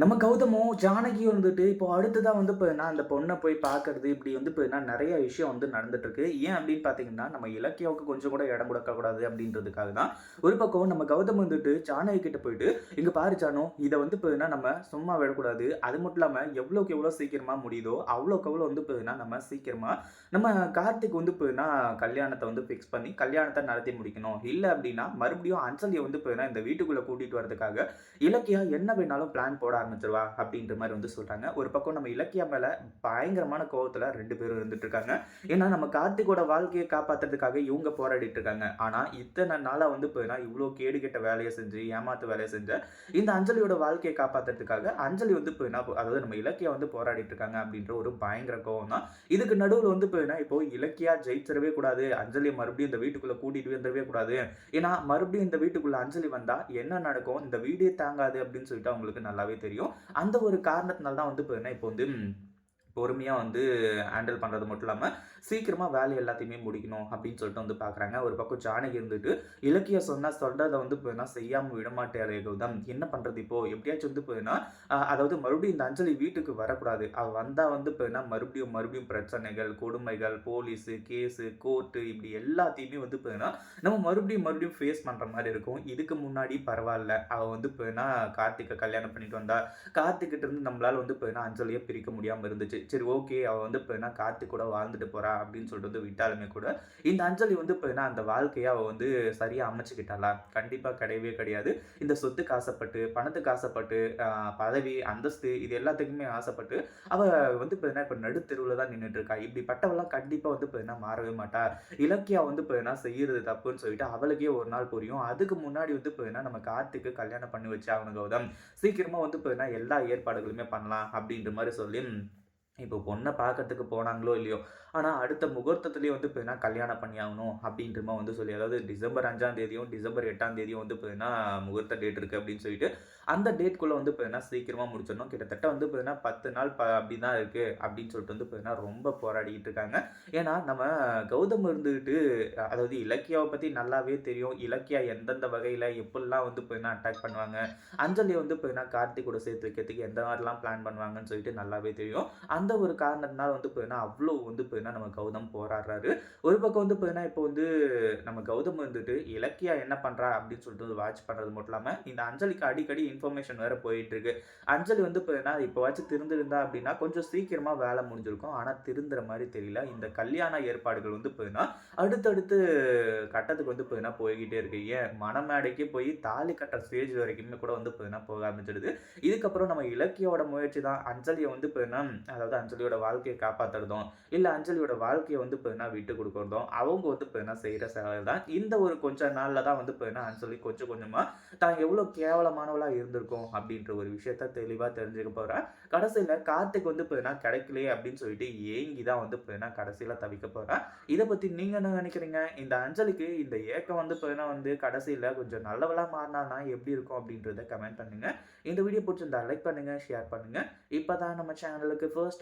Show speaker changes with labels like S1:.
S1: நம்ம கௌதமும் ஜானகியும் வந்துட்டு இப்போ அடுத்ததாக வந்து இப்போ நான் அந்த பொண்ணை போய் பார்க்கறது இப்படி வந்து இப்போ நான் நிறைய விஷயம் வந்து நடந்துட்டு இருக்கு ஏன் அப்படின்னு பார்த்தீங்கன்னா நம்ம இலக்கியாவுக்கு கொஞ்சம் கூட இடம் கொடுக்கக்கூடாது அப்படின்றதுக்காக தான். ஒரு பக்கம் நம்ம கௌதம் வந்துட்டு ஜானகி கிட்ட போயிட்டு இங்கே பாரு ஜானோ இதை வந்து இப்போ நம்ம சும்மா விடக்கூடாது. அது மட்டும் இல்லாமல் எவ்வளோக்கு எவ்வளோ சீக்கிரமாக முடியுதோ அவ்வளோக்கு அவ்வளோ வந்து இப்போ நம்ம சீக்கிரமாக நம்ம கார்த்திக் வந்து இப்போ கல்யாணத்தை வந்து ஃபிக்ஸ் பண்ணி கல்யாணத்தை நடத்தி முடிக்கணும். இல்லை அப்படின்னா மறுபடியும் அஞ்சலியை வந்து இப்போ இந்த வீட்டுக்குள்ளே கூட்டிகிட்டு வரதுக்காக இலக்கியா என்ன வேணாலும் பிளான் போட ஆரம்பிச்சிருவா அப்படின்ற மாதிரி வந்து சொல்கிறாங்க ஒரு பக்கம் நம்ம இலக்கியா மேலே பயங்கரமான கோபத்தில் ரெண்டு பேரும் இருந்துட்டு இருக்காங்க ஏன்னா நம்ம கார்த்திகோட வாழ்க்கையை காப்பாற்றுறதுக்காக இவங்க போராடிட்டு இருக்காங்க. ஆனால் இத்தனை நாளாக வந்து போயினா இவ்வளோ கேடு கெட்ட வேலையை செஞ்சு ஏமாத்து வேலையை செஞ்ச இந்த அஞ்சலியோட வாழ்க்கையை காப்பாற்றுறதுக்காக அஞ்சலி வந்து போயினா அதாவது நம்ம இலக்கியா வந்து போராடிட்டு இருக்காங்க அப்படின்ற ஒரு பயங்கர கோவம் தான் இதுக்கு நடுவில் வந்து போயினா இப்போ இலக்கியா ஜெயிச்சிடவே கூடாது. அஞ்சலியை மறுபடியும் இந்த வீட்டுக்குள்ளே கூட்டிட்டு வந்துடவே கூடாது. ஏன்னா மறுபடியும் இந்த வீட்டுக்குள்ளே அஞ்சலி வந்தால் என்ன நடக்கும்? இந்த வீடே தாங்காது அப்படின்னு சொல்லிட்டு அவங்களுக்கு நல்லாவே தெரியும். அந்த ஒரு காரணத்தினால தான் வந்து இப்போ இப்போ வந்து பொறுமையாக வந்து ஹேண்டில் பண்ணுறது மட்டும் இல்லாமல் சீக்கிரமாக வேலை எல்லாத்தையுமே முடிக்கணும் அப்படின்னு சொல்லிட்டு வந்து பார்க்குறாங்க ஒரு பக்கம் ஜானகி இருந்துட்டு இலக்கிய சொன்னால் சொல்கிறத வந்து போயினா செய்யாமல் விடமாட்டே கௌதம் என்ன பண்ணுறது இப்போது எப்படியாச்சும் வந்து போயினா அதாவது மறுபடியும் இந்த அஞ்சலி வீட்டுக்கு வரக்கூடாது. அவள் வந்தால் வந்து போயினா மறுபடியும் மறுபடியும் பிரச்சனைகள் கொடுமைகள் போலீஸு கேஸு கோர்ட்டு இப்படி எல்லாத்தையுமே வந்து போயினா நம்ம மறுபடியும் மறுபடியும் ஃபேஸ் பண்ணுற மாதிரி இருக்கும். இதுக்கு முன்னாடி பரவாயில்ல. அவள் வந்து போயினா கார்த்திகை கல்யாணம் பண்ணிட்டு வந்தா கார்த்திகிட்ட இருந்து நம்மளால் வந்து போயினா அஞ்சலியை பிரிக்க முடியாமல் இருந்துச்சு. சரி ஓகே அவள் வந்து இப்போ என்ன கார்த்திக் கூட வாழ்ந்துட்டு போகிறா அப்படின்னு சொல்லிட்டு வந்து விட்டாலுமே கூட இந்த அஞ்சலி வந்து இப்போ என்ன அந்த வாழ்க்கையை அவள் வந்து சரியாக அமைச்சுக்கிட்டாளா? கண்டிப்பாக கிடையவே கிடையாது. இந்த சொத்துக்கு ஆசைப்பட்டு பணத்துக்கு ஆசைப்பட்டு பதவி அந்தஸ்து இது எல்லாத்துக்குமே ஆசைப்பட்டு அவள் வந்து இப்போ என்ன இப்போ நடுத்தெருவில் தான் நின்றுட்டு இருக்கா. இப்படிப்பட்டவெல்லாம் கண்டிப்பாக வந்து இப்போ என்ன மாறவே மாட்டா. இலக்கியா வந்து இப்போ என்ன செய்யறது தப்புன்னு சொல்லிட்டு அவளுக்கே ஒரு நாள் புரியும். அதுக்கு முன்னாடி வந்து இப்போ என்ன நம்ம கார்த்திக்கு கல்யாணம் பண்ணி வச்சு அவனுக்கு கௌதம். சீக்கிரமாக வந்து இப்போ என்ன எல்லா ஏற்பாடுகளுமே பண்ணலாம் அப்படின்ற மாதிரி சொல்லி இப்போ பொண்ணை பார்க்கறதுக்கு போனாங்களோ இல்லையோ ஆனால் அடுத்த முகூர்த்தத்துலேயே வந்து பார்த்தீங்கன்னா கல்யாணம் பண்ணி ஆகணும் அப்படின்றமா வந்து சொல்லி அதாவது டிசம்பர் அஞ்சாம் தேதியும் டிசம்பர் எட்டாம் தேதியும் வந்து பார்த்தீங்கன்னா முகூர்த்த டேட் இருக்குது அப்படின்னு சொல்லிட்டு அந்த டேட்குள்ளே வந்து இப்போ சீக்கிரமாக முடிச்சிடணும். கிட்டத்தட்ட வந்து பார்த்தீங்கன்னா பத்து நாள் ப அப்படி தான் இருக்குது அப்படின்னு சொல்லிட்டு வந்து பார்த்தீங்கன்னா ரொம்ப போராடிக்கிட்டு இருக்காங்க. ஏன்னா நம்ம கௌதம் இருந்துக்கிட்டு அதாவது இலக்கியாவை பற்றி நல்லாவே தெரியும். இலக்கியா எந்தெந்த வகையில் எப்படிலாம் வந்து பார்த்தீங்கன்னா அட்டாக் பண்ணுவாங்க. அஞ்சலியை வந்து பார்த்தீங்கன்னா கார்த்திக் கூட சேர்த்து வைக்கிறதுக்கு எந்த மாதிரிலாம் பிளான் பண்ணுவாங்கன்னு சொல்லிட்டு நல்லாவே தெரியும். அந்த ஒரு காரணத்தினால வந்து பார்த்தீங்கன்னா அவ்வளோ வந்து பார்த்தீங்கன்னா நம்ம கௌதம் போராடுறாரு. ஒரு பக்கம் வந்து போயின்னா இப்போ வந்து நம்ம கௌதம் வந்துட்டு இலக்கியா என்ன பண்ணுறா அப்படின்னு சொல்லிட்டு வாட்ச் பண்ணுறது மட்டும் இல்லாமல் இந்த அஞ்சலிக்கு அடிக்கடி இன்ஃபர்மேஷன் வேறு போயிட்டு இருக்கு அஞ்சலி வந்து பார்த்தீங்கன்னா இப்போவாச்சும் திருந்திருந்தா அப்படின்னா கொஞ்சம் சீக்கிரமாக வேலை முடிஞ்சிருக்கும். ஆனால் திருந்துற மாதிரி தெரியல. இந்த கல்யாண ஏற்பாடுகள் வந்து பார்த்தீங்கன்னா அடுத்தடுத்து கட்டத்துக்கு வந்து போயின்னா போய்கிட்டே இருக்கு. ஏன்? மனமேடைக்கு போய் தாலி கட்டுற ஸ்டேஜ் வரைக்குமே கூட வந்து போயின்னா போக ஆரம்பிச்சிடுது. இதுக்கப்புறம் நம்ம இலக்கியோட முயற்சி தான். அஞ்சலியை வந்து பார்த்தீங்கன்னா அதாவது வந்து அஞ்சலியோட வாழ்க்கையை காப்பாற்றுறதும் இல்லை அஞ்சலியோட வாழ்க்கையை வந்து இப்போ விட்டு கொடுக்குறதும் அவங்க வந்து இப்போ செய்கிற செயல் தான். இந்த ஒரு கொஞ்ச நாளில் தான் வந்து இப்போ அஞ்சலி கொஞ்சம் கொஞ்சமாக தான் எவ்வளோ கேவலமானவளாக இருந்திருக்கும் அப்படின்ற ஒரு விஷயத்த தெளிவாக தெரிஞ்சுக்க போகிறேன் கடைசியில் கார்த்திக் வந்து இப்போ கிடைக்கலையே அப்படின்னு சொல்லிட்டு ஏங்கி தான் வந்து இப்போ கடைசியில் தவிக்க போகிறேன் இதை பற்றி நீங்கள் என்ன நினைக்கிறீங்க? இந்த அஞ்சலிக்கு இந்த ஏக்கம் வந்து இப்போ வந்து கடைசியில் கொஞ்சம் நல்லவளாக மாறினா எப்படி இருக்கும் அப்படின்றத கமெண்ட் பண்ணுங்கள் இந்த வீடியோ பிடிச்சிருந்தா லைக் பண்ணுங்கள் ஷேர் பண்ணுங்கள் இப்போ தான் நம்ம சேனலுக்கு ஃபர்ஸ்ட்